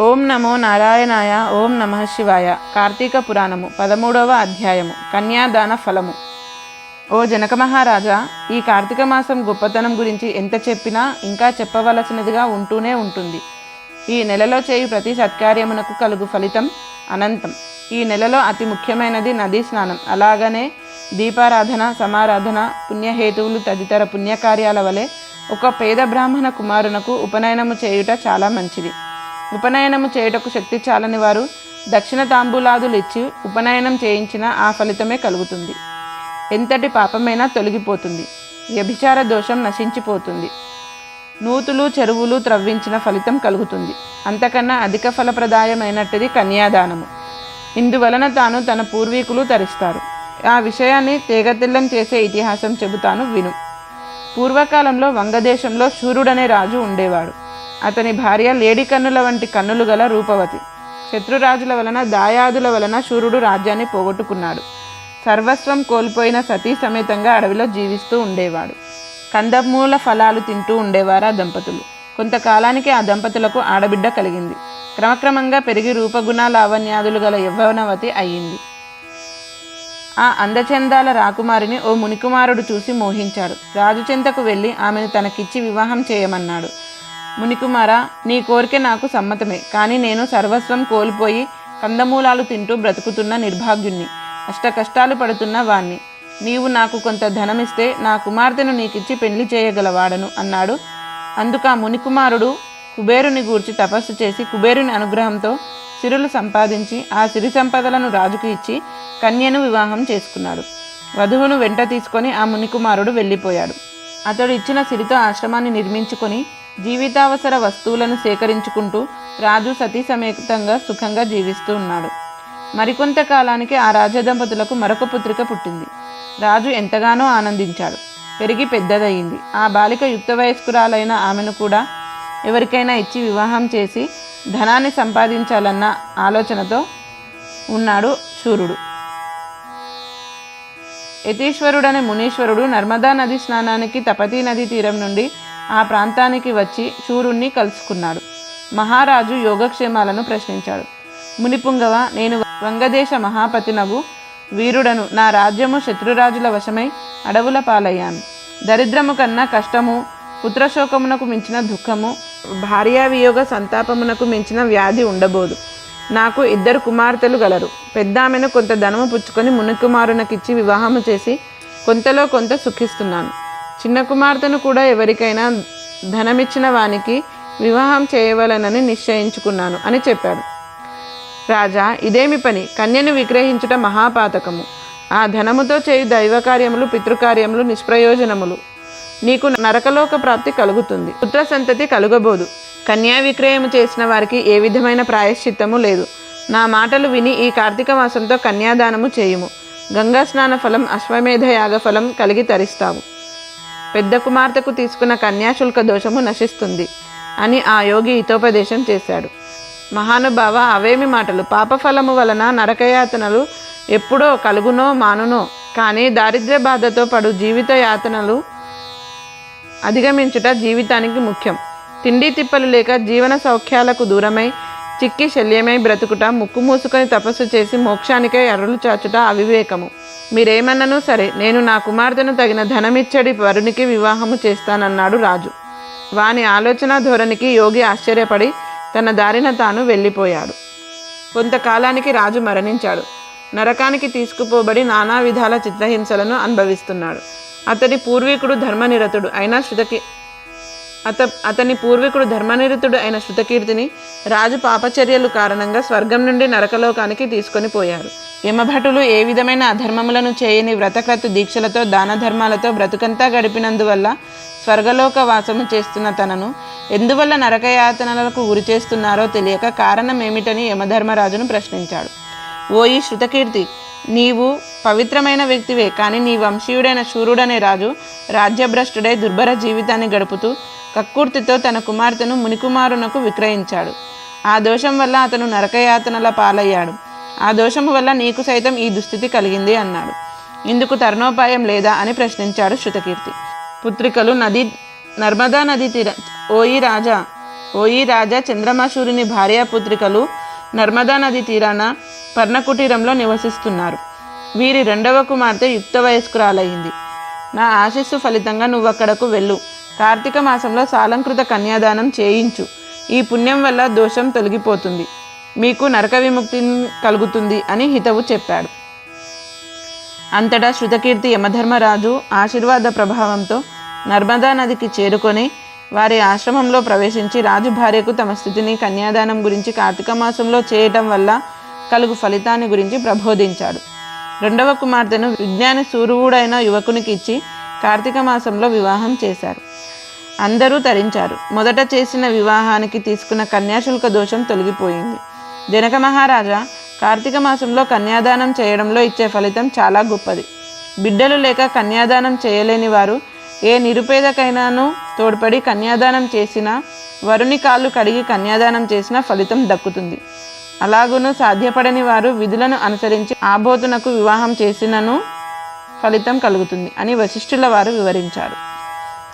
ఓం నమో నారాయణాయ ఓం నమ శివాయ. కార్తీక పురాణము పదమూడవ అధ్యాయము కన్యాదాన ఫలము. ఓ జనక మహారాజా ఈ కార్తీక మాసం గొప్పతనం గురించి ఎంత చెప్పినా ఇంకా చెప్పవలసినదిగా ఉంటూనే ఉంటుంది. ఈ నెలలో చేయు ప్రతి సత్కార్యమునకు కలుగు ఫలితం అనంతం. ఈ నెలలో అతి ముఖ్యమైనది నదీ స్నానం. అలాగనే దీపారాధన సమారాధన పుణ్యహేతువులు తదితర పుణ్యకార్యాల వలె ఒక పేద బ్రాహ్మణ కుమారునకు ఉపనయనము చేయుట చాలా మంచిది. ఉపనయనము చేయుటకు శక్తి చాలని వారు దక్షిణ తాంబూలాదులు ఇచ్చి ఉపనయనం చేయించిన ఆ ఫలితమే కలుగుతుంది. ఎంతటి పాపమైనా తొలగిపోతుంది. వ్యభిచార దోషం నశించిపోతుంది. నూతులు చెరువులు త్రవ్వించిన ఫలితం కలుగుతుంది. అంతకన్నా అధిక ఫలప్రదాయమైనట్టుది కన్యాదానము. ఇందువలన తాను తన పూర్వీకులు తరిస్తారు. ఆ విషయాన్ని తేగతిల్లం చేసే ఇతిహాసం చెబుతాను విను. పూర్వకాలంలో వంగదేశంలో శూరుడనే రాజు ఉండేవాడు. అతని భార్య లేడి కన్నుల వంటి కన్నులు గల రూపవతి. శత్రురాజుల వలన దాయాదుల వలన శూరుడు రాజ్యాన్ని పోగొట్టుకున్నాడు. సర్వస్వం కోల్పోయిన సతీ సమేతంగా అడవిలో జీవిస్తూ ఉండేవాడు. కందమూల ఫలాలు తింటూ ఉండేవారు ఆ దంపతులు. కొంతకాలానికి ఆ దంపతులకు ఆడబిడ్డ కలిగింది. క్రమక్రమంగా పెరిగి రూపగుణ లావణ్యాదులు గల యవ్వనవతి అయ్యింది. ఆ అందచందాల రాకుమారిని ఓ మునికుమారుడు చూసి మోహించాడు. రాజు చెంతకు వెళ్ళి ఆమెను తనకిచ్చి వివాహం చేయమన్నాడు. మునికుమార నీ కోరిక నాకు సమ్మతమే. కానీ నేను సర్వస్వం కోల్పోయి కందమూలాలు తింటూ బ్రతుకుతున్న నిర్భాగ్యుణ్ణి. అష్ట కష్టాలు పడుతున్న వాణ్ణి. నీవు నాకు కొంత ధనమిస్తే నా కుమార్తెను నీకిచ్చి పెళ్ళి చేయగలవాడను అన్నాడు. అందుకు ఆ మునికుమారుడు కుబేరుని గూర్చి తపస్సు చేసి కుబేరుని అనుగ్రహంతో సిరులు సంపాదించి ఆ సిరి సంపదలను రాజుకు ఇచ్చి కన్యను వివాహం చేసుకున్నాడు. వధువును వెంట తీసుకొని ఆ మునికుమారుడు వెళ్ళిపోయాడు. అతడు ఇచ్చిన సిరితో ఆశ్రమాన్ని నిర్మించుకొని జీవితావసర వస్తువులను సేకరించుకుంటూ రాజు సతీ సమేతంగా సుఖంగా జీవిస్తూ ఉన్నాడు. మరికొంత కాలానికి ఆ రాజదంపతులకు మరొక పుత్రిక పుట్టింది. రాజు ఎంతగానో ఆనందించాడు. పెరిగి పెద్దదయ్యింది. ఆ బాలిక యుక్త వయస్కురాలైన ఆమెను కూడా ఎవరికైనా ఇచ్చి వివాహం చేసి ధనాన్ని సంపాదించాలన్న ఆలోచనతో ఉన్నాడు శూరుడు. యతీశ్వరుడనే మునీశ్వరుడు నర్మదా నది స్నానానికి తపతీ నది తీరం నుండి ఆ ప్రాంతానికి వచ్చి శూరుణ్ణి కలుసుకున్నాడు. మహారాజు యోగక్షేమాలను ప్రశ్నించాడు. మునిపుంగవ నేను వంగదేశ మహాపతినగు వీరుడను నా రాజ్యము శత్రురాజుల వశమై అడవుల పాలయ్యాను. దరిద్రము కన్నా కష్టము పుత్రశోకమునకు మించిన దుఃఖము భార్యావియోగ సంతాపమునకు మించిన వ్యాధి ఉండబోదు. నాకు ఇద్దరు కుమార్తెలు గలరు. పెద్దామెను కొంత ధనము పుచ్చుకొని మునికుమారునకిచ్చి వివాహము చేసి కొంతలో కొంత సుఖిస్తున్నాను. చిన్న కుమార్తెను కూడా ఎవరికైనా ధనమిచ్చిన వానికి వివాహం చేయవలనని నిశ్చయించుకున్నాను అని చెప్పాడు. రాజా ఇదేమి పని? కన్యను విగ్రహించుట మహాపాతకము. ఆ ధనముతో చేయు దైవకార్యములు పితృకార్యములు నిష్ప్రయోజనములు. నీకు నరకలోక ప్రాప్తి కలుగుతుంది. పుత్ర సంతతి కలుగబోదు. కన్యా విక్రయము చేసిన వారికి ఏ విధమైన ప్రాయశ్చిత్తము లేదు. నా మాటలు విని ఈ కార్తీక మాసంతో కన్యాదానము చేయుము. గంగా స్నాన ఫలం అశ్వమేధ యాగ ఫలం కలిగి తరిస్తావు. పెద్ద కుమార్తెకు తీసుకున్న కన్యాశుల్క దోషము నశిస్తుంది అని ఆ యోగి హితోపదేశం చేశాడు. మహానుభావ అవేమి మాటలు? పాపఫలము వలన నరకయాతనలు ఎప్పుడో కలుగునో మానునో కానీ దారిద్ర్య బాధతో పడు జీవిత యాతనలు అధిగమించుట జీవితానికి ముఖ్యం. తిండి తిప్పలు లేక జీవన సౌఖ్యాలకు దూరమై చిక్కి శల్యమై బ్రతుకుట ముక్కు మూసుకొని తపస్సు చేసి మోక్షానికై అరులు చాచుట అవివేకము. మీరేమన్నను సరే నేను నా కుమార్తెను తగిన ధనమిచ్చడి వరునికి వివాహము చేస్తానన్నాడు రాజు. వాని ఆలోచన ధోరణికి యోగి ఆశ్చర్యపడి తన దారిన తాను వెళ్ళిపోయాడు. కొంతకాలానికి రాజు మరణించాడు. నరకానికి తీసుకుపోబడి నానా విధాల చిత్రహింసలను అనుభవిస్తున్నాడు. అతడి పూర్వీకుడు ధర్మనిరతుడు అయినా శృతకి అత అతని పూర్వీకుడు ధర్మనిరతుడు అయిన శృతకీర్తిని రాజు పాపచర్యలు కారణంగా స్వర్గం నుండి నరకలోకానికి తీసుకొని పోయారు. యమభటులు ఏ విధమైన అధర్మములను చేయని వ్రతక్రత దీక్షలతో దాన ధర్మాలతో బ్రతుకంతా గడిపినందువల్ల స్వర్గలోక వాసము చేస్తున్న తనను ఎందువల్ల నరకయాతనలకు గురి చేస్తున్నారో తెలియక కారణం ఏమిటని యమధర్మరాజును ప్రశ్నించాడు. ఓయి శృతకీర్తి నీవు పవిత్రమైన వ్యక్తివే కానీ నీ వంశీయుడైన శూరుడనే రాజు రాజ్యభ్రష్టుడై దుర్భర జీవితాన్ని గడుపుతూ కక్కుర్తితో తన కుమార్తెను మునికుమారునకు విక్రయించాడు. ఆ దోషం వల్ల అతను నరకయాతనల పాలయ్యాడు. ఆ దోషము వల్ల నీకు సైతం ఈ దుస్థితి కలిగింది అన్నాడు. ఇందుకు తరుణోపాయం లేదా అని ప్రశ్నించాడు శృతకీర్తి. పుత్రికలు నది నర్మదా నది తీర ఓయి రాజా ఓయి రాజా చంద్రమాసూరుని భార్యాపుత్రికలు నర్మదా నది తీరాన పర్ణకుటీరంలో నివసిస్తున్నారు. వీరి రెండవ కుమార్తె యుక్త వయస్కురాలయ్యింది నా ఆశస్సు ఫలితంగా నువ్వు అక్కడకు వెళ్ళు. కార్తీక మాసంలో సాలంకృత కన్యాదానం చేయించు. ఈ పుణ్యం వల్ల దోషం తొలగిపోతుంది. మీకు నరక విముక్తి కలుగుతుంది అని హితవు చెప్పాడు. అంతటా శృతకీర్తి యమధర్మరాజు ఆశీర్వాద ప్రభావంతో నర్మదా నదికి చేరుకొని వారి ఆశ్రమంలో ప్రవేశించి రాజు భార్యకు తమ స్థితిని కన్యాదానం గురించి కార్తీక మాసంలో చేయటం వల్ల కలుగు ఫలితాన్ని గురించి ప్రబోధించాడు. రెండవ కుమార్తెను విజ్ఞాని సూర్యుడైన యువకునికి ఇచ్చి కార్తీక మాసంలో వివాహం చేశారు. అందరూ తరించారు. మొదట చేసిన వివాహానికి తీసుకున్న కన్యాశుల్క దోషం తొలగిపోయింది. జనక మహారాజా కార్తీక మాసంలో కన్యాదానం చేయడంలో ఇచ్చే ఫలితం చాలా గొప్పది. బిడ్డలు లేక కన్యాదానం చేయలేని వారు ఏ నిరుపేదకైనాను తోడ్పడి కన్యాదానం చేసినా వరుని కాళ్ళు కడిగి కన్యాదానం చేసినా ఫలితం దక్కుతుంది. అలాగును సాధ్యపడని వారు విధులను అనుసరించి ఆబోతునకు వివాహం చేసినను ఫలితం కలుగుతుంది అని వశిష్ఠుల వారు వివరించారు.